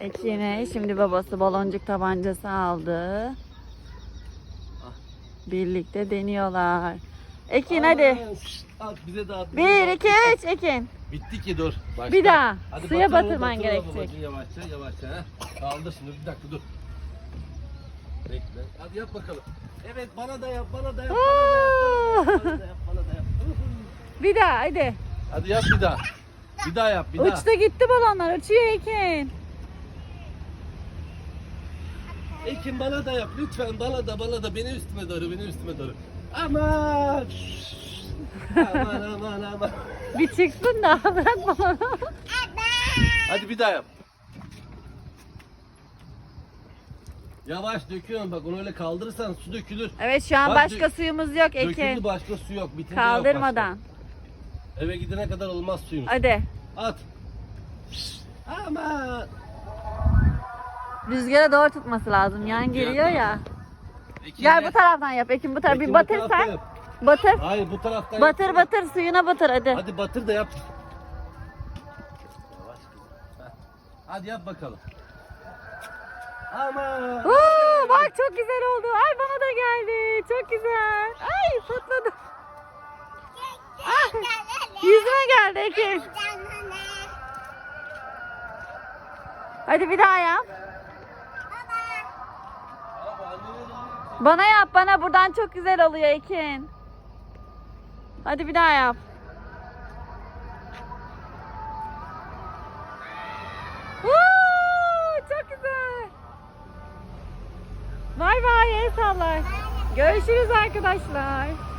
Ekin'e şimdi babası baloncuk tabancası aldı. Birlikte deniyorlar. Ekin hadi. Aa, şşt, At bize de at. bize de Bir, at. iki, üç Ekin. Bitti ki dur. Başla. Bir daha. Hadi Suya batır onu, batırman batır onu gerekecek. babacığım, Yavaşça yavaşça. ha. Kaldır şimdi bir dakika dur. Bekle. Hadi yap bakalım. Evet bana da yap bana da yap. Bana da yap. Bana da yap. Bana da yap. Bir daha hadi. Hadi yap bir daha. Bir daha yap bir daha. Uçtu gitti balonlar. Uçuyor Ekin. Ekin bana da yap lütfen bana da bana da benim üstüme doğru benim üstüme doğru. Aman. aman aman aman. Bir çıksın da bırak balonu. Hadi bir daha yap. Yavaş döküyorum bak onu öyle kaldırırsan su dökülür. Evet şu an Bak, başka dö- suyumuz yok Döküldü Ekin. başka su yok. Bitince yok Kaldırmadan. Eve gidene kadar olmaz suyumuz. Hadi. At. Aman. Rüzgara doğru tutması lazım. Yan geliyor ya. Ekin Gel bu taraftan yap Ekin bu taraf. Ekin Bir bu batır tarafta sen. yap. Batır. Hayır bu taraftan Batır yapsana. batır suyuna batır hadi. Hadi batır da yap. Yavaş kızım. Heh. Hadi yap bakalım. Aman. Oo, bak çok güzel oldu. Ay bana da geldi. Çok güzel. Ay patladı. Ah, yüzüme geldi Ekin. Hadi bir daha yap. Bana yap bana buradan çok güzel oluyor Ekin. Hadi bir daha yap. Woo, çok güzel. Bay bay. Görüşürüz arkadaşlar.